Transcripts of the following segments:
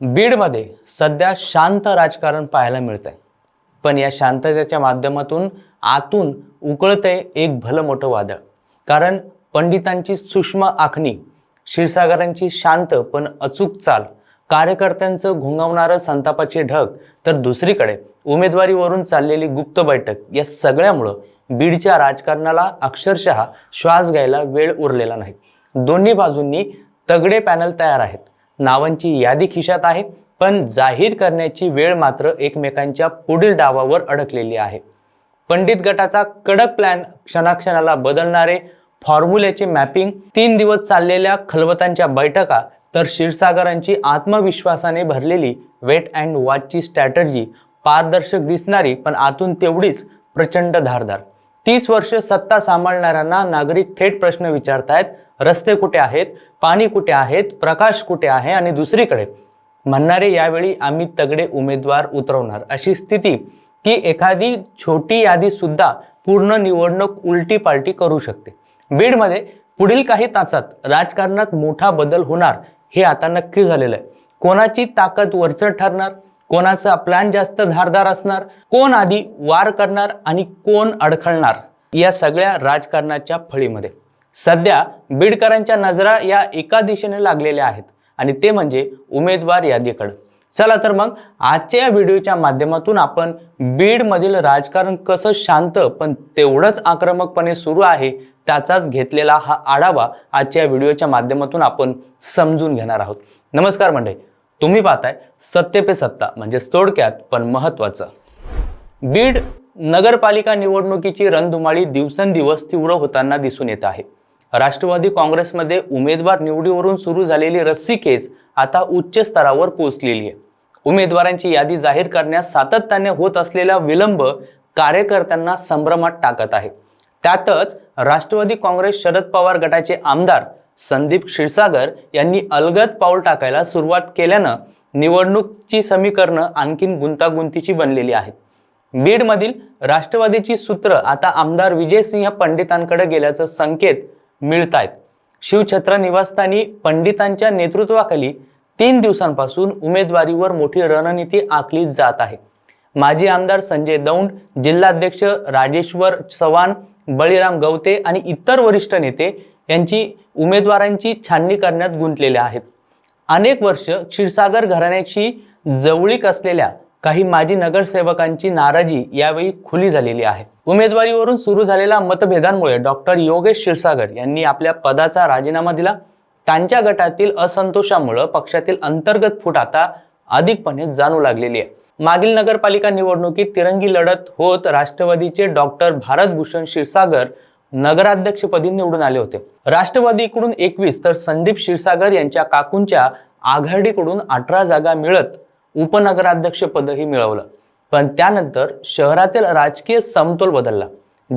बीडमध्ये सध्या शांत राजकारण पाहायला मिळतंय. पण या शांततेच्या माध्यमातून आतून उकळतंय एक भलं मोठं वादळ. कारण पंडितांची सूक्ष्म आखणी क्षीरसागरांची शांत पण अचूक चाल कार्यकर्त्यांचं घुंगवणारं संतापाची ढग तर दुसरीकडे उमेदवारीवरून चाललेली गुप्त बैठक या सगळ्यामुळं बीडच्या राजकारणाला अक्षरशः श्वास घ्यायला वेळ उरलेला नाही. दोन्ही बाजूंनी तगडे पॅनल तयार आहेत. नावांची यादी खिशात आहे पण जाहीर करण्याची वेळ मात्र एकमेकांच्या पुढील डावावर अडकलेली आहे. पंडित गटाचा कडक प्लॅन क्षणाक्षणाला बदलणारे फॉर्म्युल्याचे मॅपिंग तीन दिवस चाललेल्या खलबतांच्या बैठका तर क्षीरसागरांची आत्मविश्वासाने भरलेली वेट अँड वॉचची स्ट्रॅटर्जी पारदर्शक दिसणारी पण आतून तेवढीच प्रचंड धारदार. तीस वर्ष सत्ता सांभाळणाऱ्यांना नागरिक थेट प्रश्न विचारतायत रस्ते कुठे आहेत पाणी कुठे आहेत प्रकाश कुठे आहे आणि दुसरीकडे म्हणणारे यावेळी आम्ही तगडे उमेदवार उतरवणार अशी स्थिती की एखादी छोटी यादी सुद्धा पूर्ण निवडणूक उलटी पालटी करू शकते. बीडमध्ये पुढील काही तासात राजकारणात मोठा बदल होणार हे आता नक्की झालेलं आहे. कोणाची ताकद वरचढ ठरणार कोणाचा प्लॅन जास्त धारदार असणार कोण आधी वार करणार आणि कोण अडखळणार या सगळ्या राजकारणाच्या फळीमध्ये. सध्या बीडकरांच्या नजरा या एका दिशेने लागलेल्या आहेत. आणि ते म्हणजे उमेदवार यादीकडं. चला तर मग आजच्या या व्हिडिओच्या माध्यमातून आपण बीडमधील राजकारण कसं शांत पण तेवढंच आक्रमकपणे सुरू आहे त्याचाच घेतलेला हा आढावा आजच्या या व्हिडिओच्या माध्यमातून आपण समजून घेणार आहोत. नमस्कार मंडळी. तुम्ही पाहताय सत्य पे सत्ता म्हणजे थोडक्यात पण महत्वाचं बीड नगरपालिका निवडणुकीची रणधुमाळी दिवसेंदिवस तीव्र होताना दिसून येत आहे. राष्ट्रवादी काँग्रेसमध्ये उमेदवार निवडीवरून सुरू झालेली रस्सीखेच आता उच्च स्तरावर पोहोचलेली आहे. उमेदवारांची यादी जाहीर करण्यास सातत्याने होत असलेला विलंब कार्यकर्त्यांना संभ्रमात टाकत आहे. त्यातच राष्ट्रवादी काँग्रेस शरद पवार गटाचे आमदार संदीप क्षीरसागर यांनी अलगद पाऊल टाकायला सुरुवात केल्यानं निवडणूकची समीकरणं आणखीन गुंतागुंतीची बनलेली आहेत. बीडमधील राष्ट्रवादीची सूत्र आता आमदार विजयसिंह पंडितांकडे गेल्याचं संकेत मिळत आहेत शिवछत्र निवासस्थानी पंडितांच्या नेतृत्वाखाली तीन दिवसांपासून उमेदवारीवर मोठी रणनीती आखली जात आहे. माजी आमदार संजय दौंड जिल्हाध्यक्ष राजेश्वर चव्हाण बळीराम गवते आणि इतर वरिष्ठ नेते यांची उमेदवारांची छाननी करण्यात गुंतलेल्या आहेत. अनेक वर्ष क्षीरसागर घराण्याची जवळीक असलेल्या काही माजी नगरसेवकांची नाराजी यावेळी खुली झालेली आहे. उमेदवारीवरून सुरू झालेल्या मतभेदांमुळे डॉक्टर योगेश क्षीरसागर यांनी आपल्या पदाचा राजीनामा दिला. त्यांच्या गटातील असंतोषामुळे पक्षातील अंतर्गत फूट आता अधिकपणे जाणू लागलेली आहे. मागील नगरपालिका निवडणुकीत तिरंगी लढत होत राष्ट्रवादीचे डॉक्टर भारतभूषण क्षीरसागर नगराध्यक्षपदी निवडून आले होते. राष्ट्रवादीकडून एकवीस तर संदीप क्षीरसागर यांच्या काकूंच्या आघाडीकडून अठरा जागा मिळत उपनगराध्यक्षपदही मिळवलं. पण त्यानंतर शहरातील राजकीय समतोल बदलला.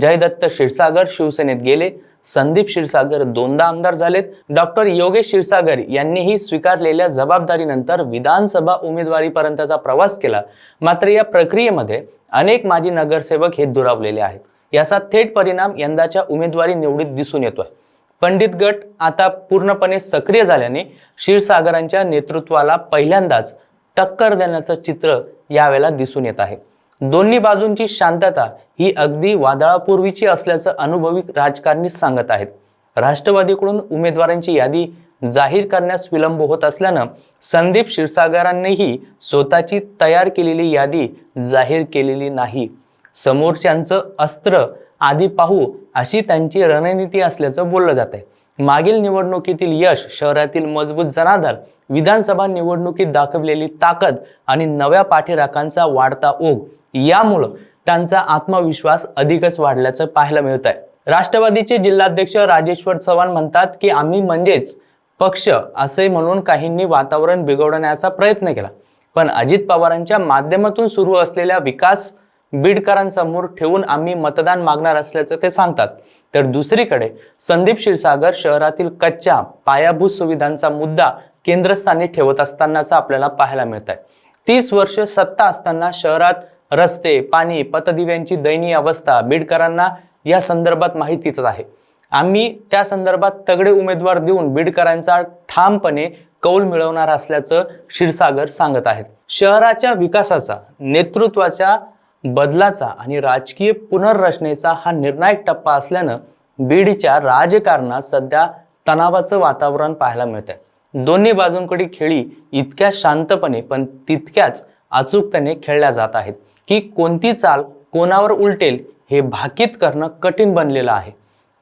जयदत्त क्षीरसागर शिवसेनेत गेले. संदीप क्षीरसागर दोनदा आमदार झालेत. डॉक्टर योगेश क्षीरसागर यांनीही स्वीकारलेल्या जबाबदारीनंतर विधानसभा उमेदवारीपर्यंतचा प्रवास केला. मात्र या प्रक्रियेमध्ये अनेक माजी नगरसेवक हे दुरावलेले आहेत. याचा थेट परिणाम यंदाच्या उमेदवारी निवडीत दिसून येतोय. पंडित गट आता पूर्णपणे सक्रिय झाल्याने क्षीरसागरांच्या नेतृत्वाला पहिल्यांदाच टक्कर देण्याचं चित्र यावेळेला दिसून येत आहे. दोन्ही बाजूंची शांतता ही अगदी वादळापूर्वीची असल्याचं अनुभवी राजकारणी सांगत आहेत. राष्ट्रवादीकडून उमेदवारांची यादी जाहीर करण्यास विलंब होत असल्यानं संदीप क्षीरसागरांनीही स्वतःची तयार केलेली यादी जाहीर केलेली नाही. समोरच्यांचं अस्त्र आधी पाहू अशी त्यांची रणनीती असल्याचं बोललं जात आहे मागील निवडणुकीतील यश शहरातील मजबूत जनाधार विधानसभा निवडणुकीत दाखवलेली ताकद आणि नव्या पाठीराखांचा वाढता ओघ यामुळं त्यांचा आत्मविश्वास अधिकच वाढल्याचं पाहायला मिळत आहे राष्ट्रवादीचे जिल्हाध्यक्ष राजेश्वर चव्हाण म्हणतात की आम्ही म्हणजेच पक्ष असे म्हणून काहींनी वातावरण बिघडवण्याचा प्रयत्न केला. पण अजित पवारांच्या माध्यमातून सुरू असलेल्या विकास बीडकरांसमोर ठेवून आम्ही मतदान मागणार असल्याचं ते सांगतात. तर दुसरीकडे संदीप क्षीरसागर शहरातील कच्च्या पायाभूत सुविधांचा मुद्दा केंद्रस्थानी ठेवत असतानाचा आपल्याला पाहायला मिळत आहे तीस वर्ष सत्ता असताना शहरात रस्ते पाणी पतदिव्यांची दयनीय अवस्था बीडकरांना या संदर्भात माहितीच आहे. आम्ही त्या संदर्भात तगडे उमेदवार देऊन बीडकरांचा ठामपणे कौल मिळवणार असल्याचं क्षीरसागर सांगत आहेत. शहराच्या विकासाचा नेतृत्वाच्या बदलाचा आणि राजकीय पुनर्रचनेचा हा निर्णायक टप्पा असल्यानं बीडच्या राजकारणात सध्या तणावाचं वातावरण पाहायला मिळतंय. दोन्ही बाजूंकडे खेळी इतक्या शांतपणे पण तितक्याच अचूकतेने खेळल्या जात आहेत की कोणती चाल कोणावर उलटेल हे भाकीत करणं कठीण बनलेलं आहे.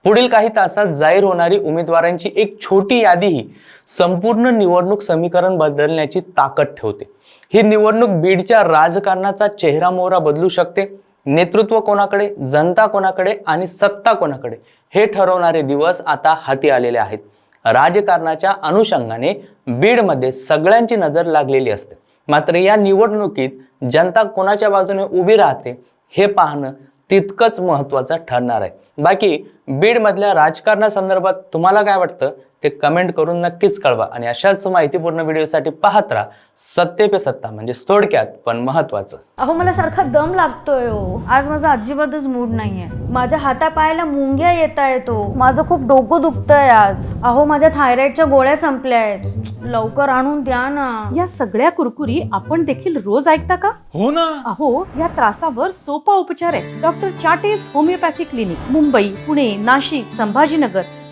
पुढील काही तासात जाहीर होणारी उमेदवारांची एक छोटी यादीही संपूर्ण निवडणूक समीकरण बदलण्याची ताकद ठेवते. ही निवडणूक बीडच्या राजकारणाचा चेहरा मोहरा बदलू शकते. नेतृत्व कोणाकडे जनता कोणाकडे आणि सत्ता कोणाकडे हे ठरवणारे दिवस आता हाती आलेले आहेत. राजकारणाच्या अनुषंगाने बीडमध्ये सगळ्यांची नजर लागलेली असते. मात्र या निवडणुकीत जनता कोणाच्या बाजूने उभी राहते हे पाहणं तितकंच महत्त्वाचं ठरणार आहे. बाकी बीडमधल्या राजकारणासंदर्भात तुम्हाला काय वाटतं? ते कमेंट करून नक्कीच कळवा. आणि अशाच माहितीपूर्ण व्हिडिओसाठी पाहत राहा. सत्य पे सत्ता म्हणजे थोडक्यात पण महत्त्वाचं अहो मला सारखा दम लागतोय हो. आज माझा अजिबातच मूड नाहीये. माझ्या हातापायाला मुंग्या येत येतो माझं खूप डोकं दुखतंय आज. अहो माझ्या थायरॉइडच्या गोळ्या संपल्या आहेत. लवकर आणून द्या ना. या सगळ्या कुरकुरी आपण देखील रोज ऐकता का? हो ना. अहो या त्रासावर सोपा उपचार आहे डॉक्टर चाटेज होमिओपॅथी क्लिनिक मुंबई पुणे नाशिक संभाजीनगर.